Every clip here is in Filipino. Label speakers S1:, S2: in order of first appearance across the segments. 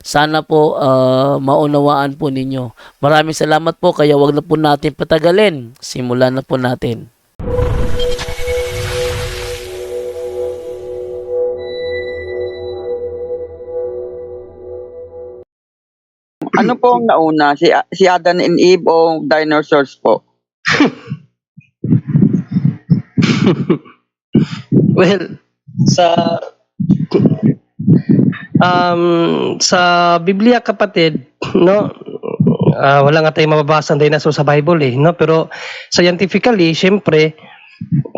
S1: Sana po ah, maunawaan po ninyo. Maraming salamat po kaya wag na po natin patagalin. Simulan na po natin.
S2: Ano po ang nauna? Si, si Adam and Eve o dinosaurs po?
S3: Well, sa um sa Biblia kapatid, no? ah, wala nga tayong mababasa ng dinosaur sa Bible eh, no? Pero scientifically, syempre,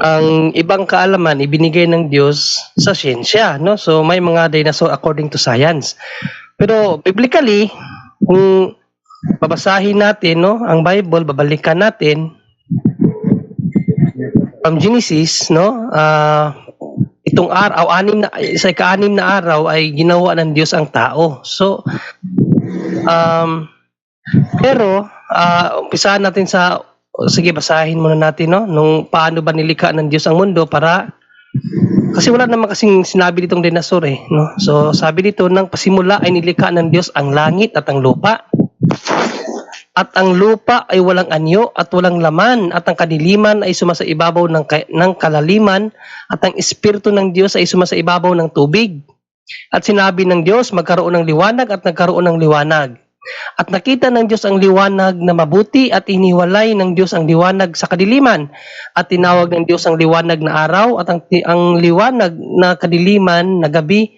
S3: ang ibang kaalaman ibinigay ng Diyos sa siyensya, no? So may mga dinosaur according to science. Pero biblically, kung babasahin natin, no, ang Bible, babalikan natin from Genesis, no? ah itong araw, anim na, sa ika-anim na araw ay ginawa ng Diyos ang tao. So, um, pero, ah umpisahan natin sa, sige, basahin muna natin, no? Nung paano ba nilikha ng Diyos ang mundo para, kasi wala naman kasing sinabi ditong dinosaur eh, no? So, sabi dito, nang pasimula ay nilikha ng Diyos ang langit at ang lupa. At ang lupa ay walang anyo at walang laman at ang kadiliman ay sumasa ibabaw ng, ng kalaliman at ang espiritu ng Diyos ay sumasa ibabaw ng tubig. At sinabi ng Diyos, magkaroon ng liwanag at nagkaroon ng liwanag. At nakita ng Diyos ang liwanag na mabuti at iniwalay ng Diyos ang liwanag sa kadiliman. At tinawag ng Diyos ang liwanag na araw at ang, ang liwanag na kadiliman na gabi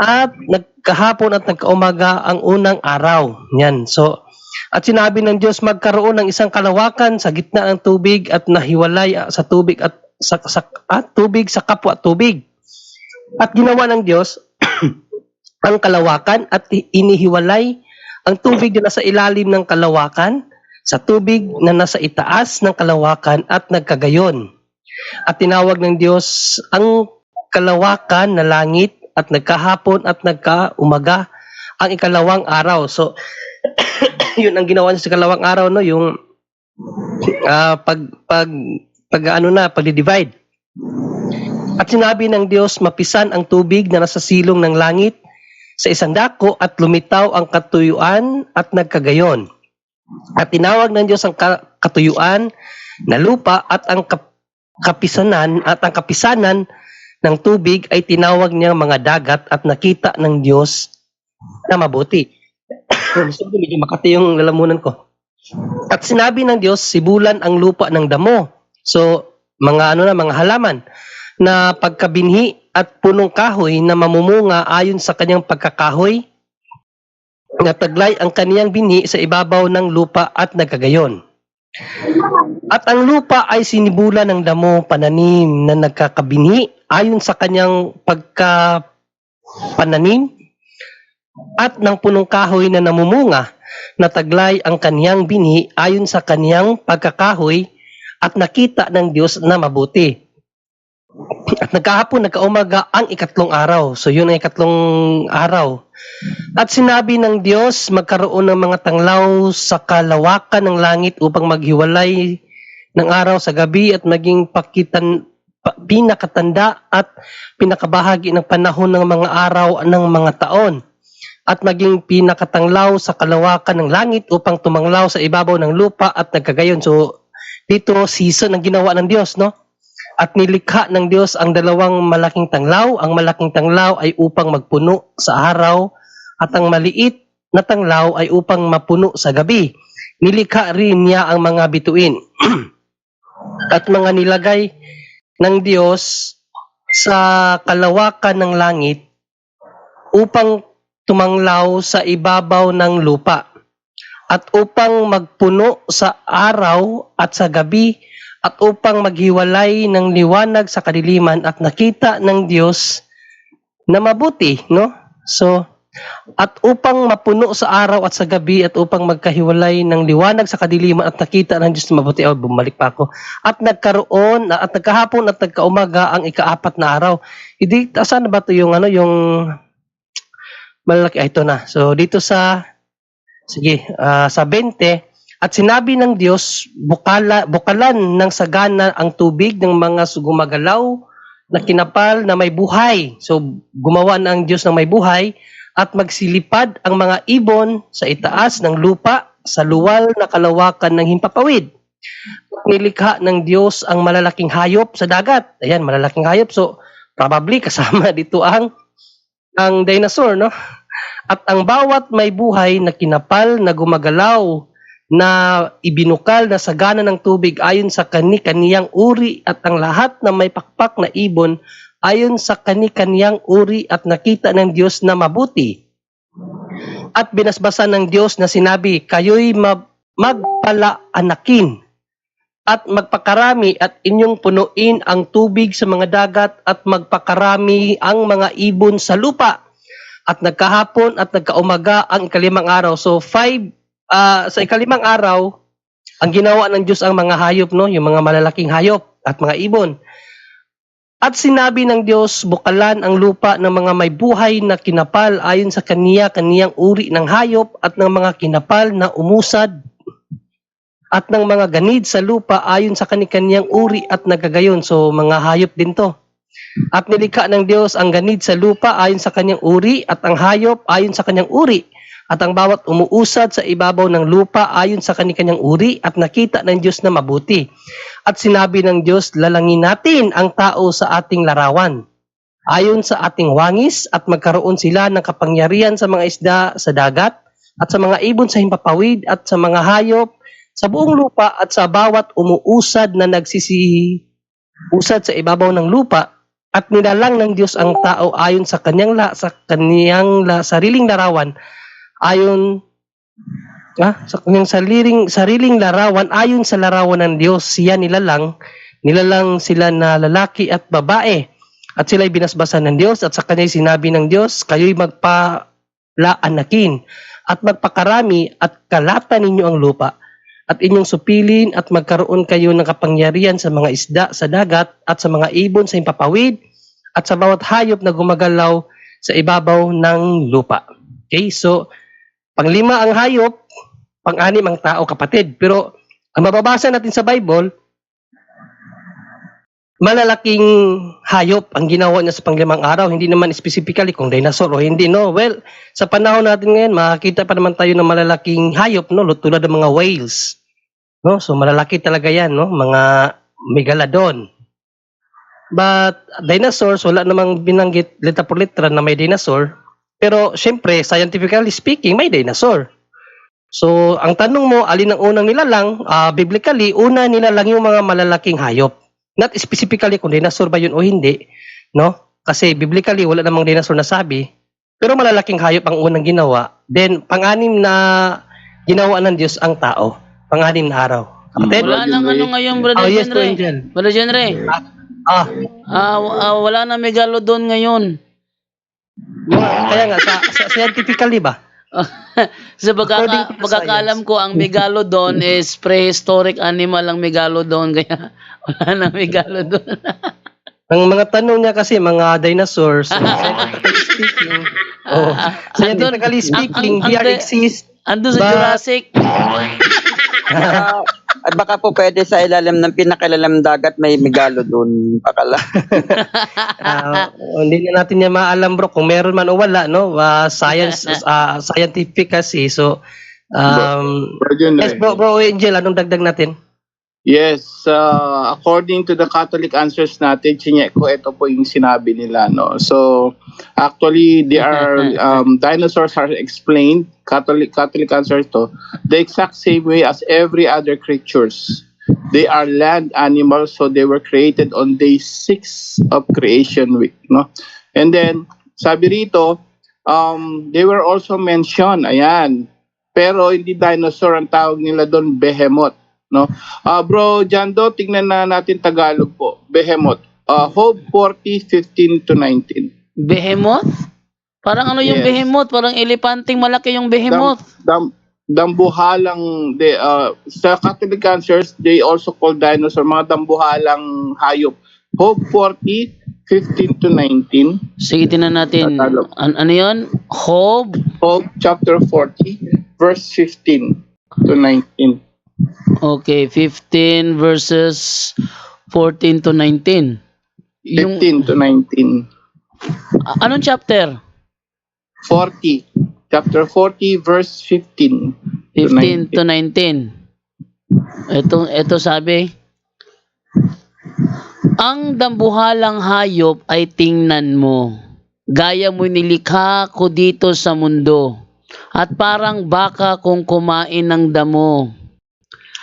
S3: at nagkahapon at nagkaumaga ang unang araw. Yan. So, at sinabi ng Diyos magkaroon ng isang kalawakan sa gitna ng tubig at nahiwalay ah, sa tubig at sa, sa at tubig sa kapwa tubig. At ginawa ng Diyos ang kalawakan at inihiwalay ang tubig na nasa ilalim ng kalawakan sa tubig na nasa itaas ng kalawakan at nagkagayon. At tinawag ng Diyos ang kalawakan na langit at nagkahapon at nagkaumaga ang ikalawang araw. So, yun ang ginawa niya sa ikalawang araw, no? Yung ah, pag, pag, pag ano na, pag-divide. At sinabi ng Diyos, mapisan ang tubig na nasa silong ng langit sa isang dako at lumitaw ang katuyuan at nagkagayon. At tinawag ng Diyos ang ka- katuyuan na lupa at ang kap- kapisanan at ang kapisanan ng tubig ay tinawag niya mga dagat at nakita ng Diyos na mabuti. Gusto ko medyo makati yung lalamunan ko. At sinabi ng Diyos, sibulan ang lupa ng damo. So, mga ano na, mga halaman na pagkabinhi at punong kahoy na mamumunga ayon sa kanyang pagkakahoy na taglay ang kaniyang binhi sa ibabaw ng lupa at nagkagayon. At ang lupa ay sinibulan ng damo pananim na nagkakabinhi ayon sa kanyang pagkapananim at ng punong kahoy na namumunga na taglay ang kaniyang binhi ayon sa kaniyang pagkakahoy at nakita ng Diyos na mabuti. At nagkahapon, nagkaumaga ang ikatlong araw. So yun ang ikatlong araw. At sinabi ng Diyos, magkaroon ng mga tanglaw sa kalawakan ng langit upang maghiwalay ng araw sa gabi at maging pakitan, pa- pinakatanda at pinakabahagi ng panahon ng mga araw ng mga taon at maging pinakatanglaw sa kalawakan ng langit upang tumanglaw sa ibabaw ng lupa at nagkagayon. So, dito season ang ginawa ng Diyos, no? At nilikha ng Diyos ang dalawang malaking tanglaw. Ang malaking tanglaw ay upang magpuno sa araw at ang maliit na tanglaw ay upang mapuno sa gabi. Nilikha rin niya ang mga bituin at mga nilagay ng Diyos sa kalawakan ng langit upang tumanglaw sa ibabaw ng lupa at upang magpuno sa araw at sa gabi at upang maghiwalay ng liwanag sa kadiliman at nakita ng Diyos na mabuti, no? So, at upang mapuno sa araw at sa gabi at upang magkahiwalay ng liwanag sa kadiliman at nakita ng Diyos na mabuti. Oh, bumalik pa ako. At nagkaroon at nagkahapon at nagkaumaga ang ikaapat na araw. Hindi, saan ba to yung ano, yung malaki, ah, ito na. So, dito sa, sige, ah, sa 20, at sinabi ng Diyos, bukala, bukalan ng sagana ang tubig ng mga gumagalaw na kinapal na may buhay. So, gumawa ng Diyos ng may buhay at magsilipad ang mga ibon sa itaas ng lupa sa luwal na kalawakan ng himpapawid. Nilikha ng Diyos ang malalaking hayop sa dagat. Ayan, malalaking hayop. So, probably kasama dito ang ang dinosaur, no? At ang bawat may buhay na kinapal na gumagalaw na ibinukal na sagana ng tubig ayon sa kani-kaniyang uri at ang lahat na may pakpak na ibon ayon sa kani-kaniyang uri at nakita ng Diyos na mabuti. At binasbasan ng Diyos na sinabi, kayo'y ma- magpalaanakin at magpakarami at inyong punuin ang tubig sa mga dagat at magpakarami ang mga ibon sa lupa. At nagkahapon at nagkaumaga ang ikalimang araw. So five, ah, sa ikalimang araw, ang ginawa ng Diyos ang mga hayop, no? yung mga malalaking hayop at mga ibon. At sinabi ng Diyos, bukalan ang lupa ng mga may buhay na kinapal ayon sa kaniya, kaniyang uri ng hayop at ng mga kinapal na umusad at ng mga ganid sa lupa ayon sa kanikanyang uri at nagagayon. So, mga hayop din to. At nilikha ng Diyos ang ganid sa lupa ayon sa kanyang uri at ang hayop ayon sa kanyang uri. At ang bawat umuusad sa ibabaw ng lupa ayon sa kanikanyang uri at nakita ng Diyos na mabuti. At sinabi ng Diyos, lalangin natin ang tao sa ating larawan. Ayon sa ating wangis at magkaroon sila ng kapangyarihan sa mga isda sa dagat at sa mga ibon sa himpapawid at sa mga hayop sa buong lupa at sa bawat umuusad na nagsisi usad sa ibabaw ng lupa at nilalang ng Diyos ang tao ayon sa kanyang la, sa kanyang la, sariling larawan ayon ah, sa kanyang sariling sariling larawan ayon sa larawan ng Diyos siya nilalang nilalang sila na lalaki at babae at sila'y binasbasan ng Diyos at sa kanya'y sinabi ng Diyos kayo'y magpalaanakin at magpakarami at kalatan ninyo ang lupa at inyong supilin at magkaroon kayo ng kapangyarihan sa mga isda sa dagat at sa mga ibon sa impapawid at sa bawat hayop na gumagalaw sa ibabaw ng lupa. Okay, so panglima ang hayop, pang-anim ang tao kapatid. Pero ang mababasa natin sa Bible, malalaking hayop ang ginawa niya sa panglimang araw, hindi naman specifically kung dinosaur o hindi, no? Well, sa panahon natin ngayon, makakita pa naman tayo ng malalaking hayop, no? Tulad ng mga whales. No? So, malalaki talaga yan, no? Mga megalodon. But, dinosaurs, wala namang binanggit letra por letra na may dinosaur. Pero, syempre, scientifically speaking, may dinosaur. So, ang tanong mo, alin ang unang nilalang? Ah, biblically, una nilalang yung mga malalaking hayop. Not specifically kung dinosaur ba yun o hindi, no? Kasi biblically wala namang dinosaur na sabi, pero malalaking hayop ang unang ginawa. Then pang-anim na ginawa ng Diyos ang tao, pang-anim na araw. Kapatid?
S1: Wala nang ano ngayon, Brother
S3: Oh, yes,
S1: Jenre. Brother Jenre,
S3: Ah,
S1: ah, w- ah, wala na megalodon ngayon.
S3: kaya nga sa, sa scientifically ba?
S1: Sa pagkaka, pagkakaalam ko, ang megalodon is prehistoric animal ang megalodon. Kaya wala na megalodon.
S3: Ang mga tanong niya kasi mga dinosaurs, scientifically speaking, oh, scientifically
S1: Andun-
S3: speaking,
S1: ang- ang-
S3: here
S1: ang-
S3: exists
S1: Ando sa
S3: Ba-
S1: Jurassic.
S2: Ah, at baka po pwede sa ilalim ng pinakailalim dagat may megalodon. Pakala.
S3: Ah, hindi na natin yan maalam bro kung meron man o wala no Ah, science ah, scientific kasi so um
S4: Bro
S3: yes
S4: eh.
S3: bro bro Angel anong dagdag natin
S4: Yes, uh, according to the Catholic answers natin, chinye ko, ito po yung sinabi nila, no? So, actually, they are, um, dinosaurs are explained, Catholic, Catholic answers to, the exact same way as every other creatures. They are land animals, so they were created on day six of creation week, no? And then, sabi rito, um, they were also mentioned, ayan, pero hindi dinosaur ang tawag nila doon, behemoth. No? Ah, bro Jando, tingnan na natin Tagalog po. Behemoth. Ah, Hope 40 15 to 19.
S1: Behemoth? Parang ano yung
S4: Yes.
S1: behemoth? Parang elepanting malaki yung behemoth.
S4: Dam dambuhalang de ah, sa Catholic answers, they also call dinosaur mga dambuhalang hayop. Hope 40 15 to 19.
S1: Sige, tinan natin.
S4: Tagalog.
S1: An- ano yun? Hob?
S4: Hope chapter 40 verse 15 to 19.
S1: Okay, 15 verses 14 to 19. Yung,
S4: 15 to 19.
S1: a- anong chapter?
S4: 40. Chapter 40 verse 15.
S1: 15 to 19. Ito, ito sabi, Ang dambuhalang hayop ay tingnan mo. Gaya mo nilikha ko dito sa mundo. At parang baka kung kumain ng damo.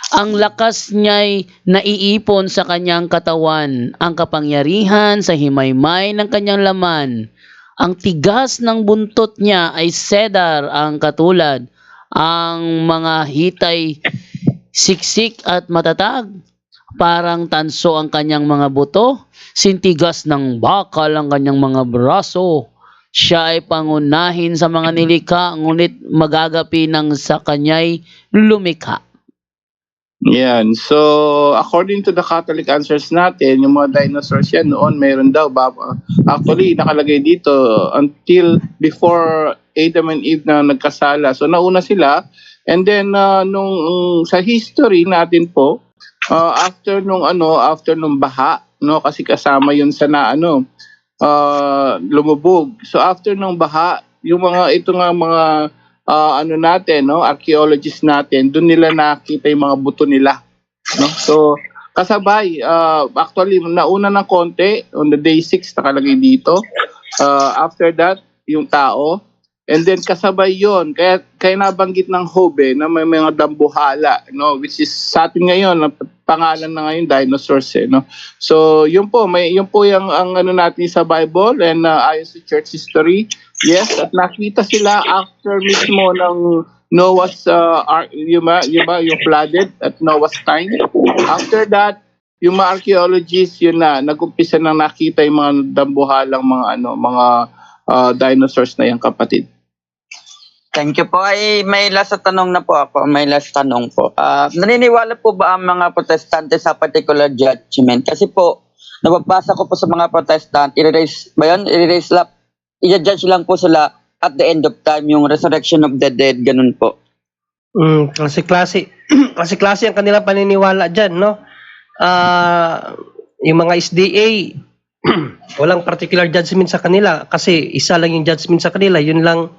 S1: Ang lakas niya'y naiipon sa kanyang katawan. Ang kapangyarihan sa himaymay ng kanyang laman. Ang tigas ng buntot niya ay cedar ang katulad. Ang mga hitay siksik at matatag. Parang tanso ang kanyang mga buto. Sintigas ng bakal ang kanyang mga braso. Siya ay pangunahin sa mga nilikha, ngunit magagapi ng sa kanya'y lumikha.
S4: Yan. So, according to the Catholic answers natin, yung mga dinosaurs yan noon, meron daw. Actually, nakalagay dito until before Adam and Eve na nagkasala. So, nauna sila. And then, uh, nung sa history natin po, uh, after nung ano, after nung baha, no, kasi kasama yun sa na ano, uh, lumubog. So, after nung baha, yung mga, ito nga mga ah, ano natin, no, archaeologists natin, doon nila nakita yung mga buto nila, no? So, kasabay, ah, actually nauna ng konti on the day 6 nakalagay dito. Ah, after that, yung tao. And then kasabay yon kaya kaya nabanggit ng Hobe na may mga dambuhala, no, which is sa atin ngayon ang pangalan na ngayon dinosaurs eh, no. So, yun po, may yun po yung ang ano natin sa Bible and uh, ayon sa church history, Yes, at nakita sila after mismo ng Noah's uh, ark, yung, ba, yung, ba, yung flooded at Noah's time. After that, yung mga archaeologists, yun na, nag-umpisa nang nakita yung mga dambuhalang mga ano, mga uh, dinosaurs na yung kapatid.
S2: Thank you po. Ay, may last tanong na po ako. May last tanong po. Ah, naniniwala po ba ang mga protestante sa particular judgment? Kasi po, nababasa ko po sa mga protestant, i-raise ba yun? I-raise lang, i-judge lang po sila at the end of time, yung resurrection of the dead, ganun po.
S3: Mm, klase-klase. klase-klase ang kanilang paniniwala dyan, no? Ah, yung mga SDA, walang particular judgment sa kanila kasi isa lang yung judgment sa kanila, yun lang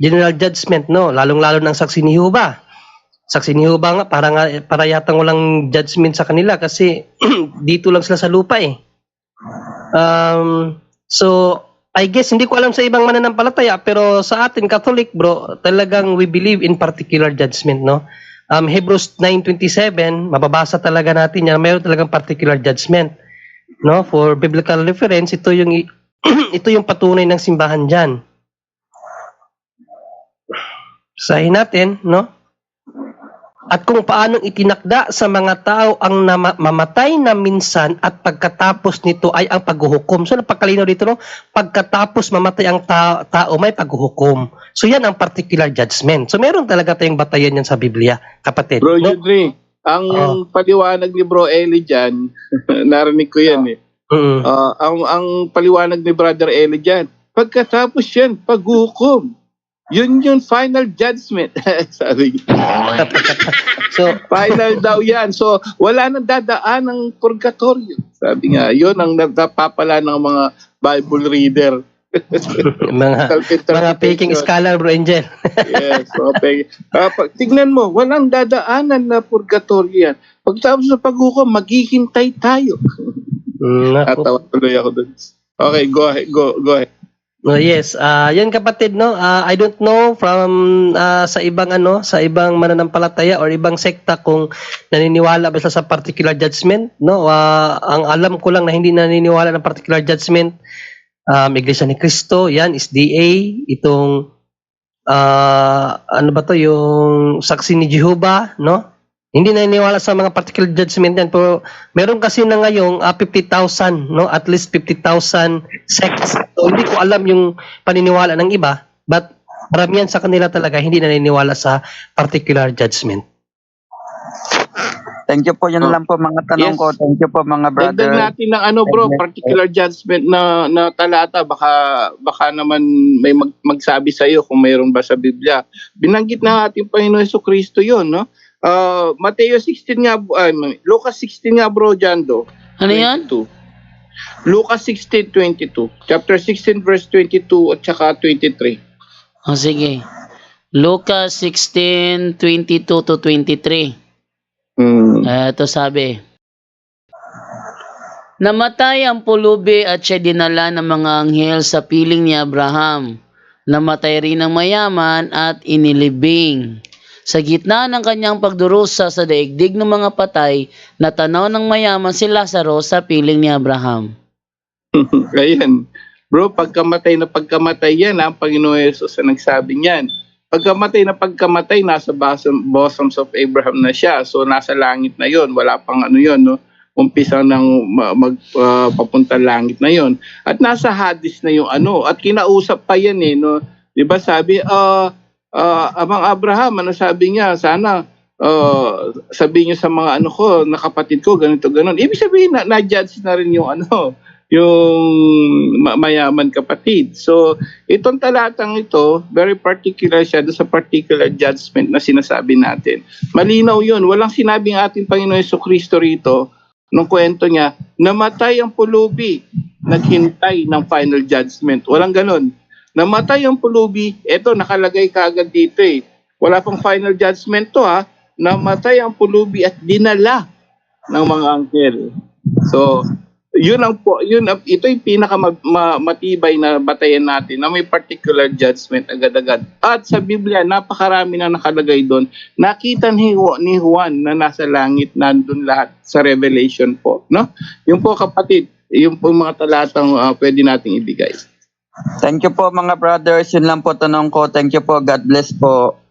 S3: general judgment, no? Lalong-lalo ng saksi ni Jehovah. Saksi ni Jehovah nga, para, nga, para yatang walang judgment sa kanila kasi dito lang sila sa lupa eh. Um, so, I guess hindi ko alam sa ibang mananampalataya pero sa atin Catholic bro, talagang we believe in particular judgment, no? Um, Hebrews 9:27, mababasa talaga natin yan, mayroon talagang particular judgment. No? For biblical reference, ito yung ito yung patunay ng simbahan diyan. Sahin natin, no? At kung paanong itinakda sa mga tao ang mamatay na minsan at pagkatapos nito ay ang paghuhukom. So napagkalinaw dito, no? Pagkatapos mamatay ang ta- tao, may paghuhukom. So yan ang particular judgment. So meron talaga tayong batayan yan sa Biblia, kapatid.
S4: Bro
S3: no?
S4: Yudri, ang
S3: Oo.
S4: paliwanag ni Bro Eli dyan, narinig ko yan eh.
S3: Mm.
S4: Ah, ang, ang paliwanag ni Brother Eli dyan, pagkatapos yan, paghukom. Yun yung final judgment. Sabi
S3: so,
S4: Final daw yan. So, wala nang dadaan ng purgatorio. Sabi nga, yun ang napapala ng mga Bible reader.
S3: mga mga peking scholar, bro Angel.
S4: yes, okay. Ah, pag, tignan mo, walang dadaanan na purgatorio yan. Pagtapos sa paghukom, maghihintay tayo.
S3: Mm.
S4: Natawa tuloy ako dun. Okay, go ahead. Go, go ahead.
S3: No, yes. Ah, yun kapatid no. Ah, I don't know from ah, sa ibang ano, sa ibang mananampalataya or ibang sekta kung naniniwala ba sa particular judgment, no? Ah, ang alam ko lang na hindi naniniwala ng particular judgment um, Iglesia ni Cristo, yan SDA, itong ah, ano ba to yung saksi ni Jehovah, no? Hindi naniniwala sa mga particular judgment yan. Pero meron kasi na ngayong ah, 50,000, no? At least 50,000 sects. So, hindi ko alam yung paniniwala ng iba. But maramihan sa kanila talaga hindi naniniwala sa particular judgment.
S2: Thank you po. Yun
S4: Oh.
S2: lang po mga tanong
S4: Yes.
S2: ko. Thank you po mga
S4: Dagdag
S2: brother.
S4: natin ng ano bro, particular judgment na, na talata, baka, baka naman may mag, magsabi sa iyo kung mayroon ba sa Biblia. Binanggit na ating Panginoon Yeso Kristo yun, no? Uh, Mateo 16 nga, ay, Lucas 16 nga bro, Jando.
S1: Ano yan?
S4: 22. Lucas 16, 22. Chapter 16, verse 22 at saka 23.
S1: O sige. Lucas 16, 22 to 23.
S4: Hmm.
S1: Ito sabi. Namatay ang pulubi at siya dinala ng mga anghel sa piling ni Abraham. Namatay rin ang mayaman at inilibing. Sa gitna ng kanyang pagdurusa sa daigdig ng mga patay, natanaw ng mayaman si Lazaro sa piling ni Abraham.
S4: Ayan. Bro, pagkamatay na pagkamatay yan, ha, ang Panginoon Yesus ang nagsabi niyan. Pagkamatay na pagkamatay, nasa bosom, bosoms of Abraham na siya. So, nasa langit na yon Wala pang ano yon no? Umpisa ng ma- mag, ah, papunta langit na yon At nasa Hades na yung ano. At kinausap pa yan eh, no? Di ba sabi, ah, ah, Amang Abraham, ano sabi niya? Sana, uh, sabi niyo sa mga ano ko, na kapatid ko, ganito, ganon. Ibig sabihin, na, na-judge na rin yung ano, yung ma- mayaman kapatid. So, itong talatang ito, very particular siya sa particular judgment na sinasabi natin. Malinaw yun. Walang sinabing ating Panginoon Yeso Kristo rito, nung kwento niya, namatay ang pulubi, naghintay ng final judgment. Walang ganon. Namatay ang pulubi, eto nakalagay kaagad dito eh. Wala pang final judgment to ha. Namatay ang pulubi at dinala ng mga anghel. So, yun ang po, yun ang- ito yung pinaka ma- ma- matibay na batayan natin na may particular judgment agad-agad. At sa Biblia, napakarami na nakalagay doon. Nakita ni, ni Juan na nasa langit nandun lahat sa Revelation po, no? Yung po kapatid, yung po mga talatang ah, pwede nating ibigay.
S2: Thank you po mga brothers. Yun lang po tanong ko. Thank you po. God bless po.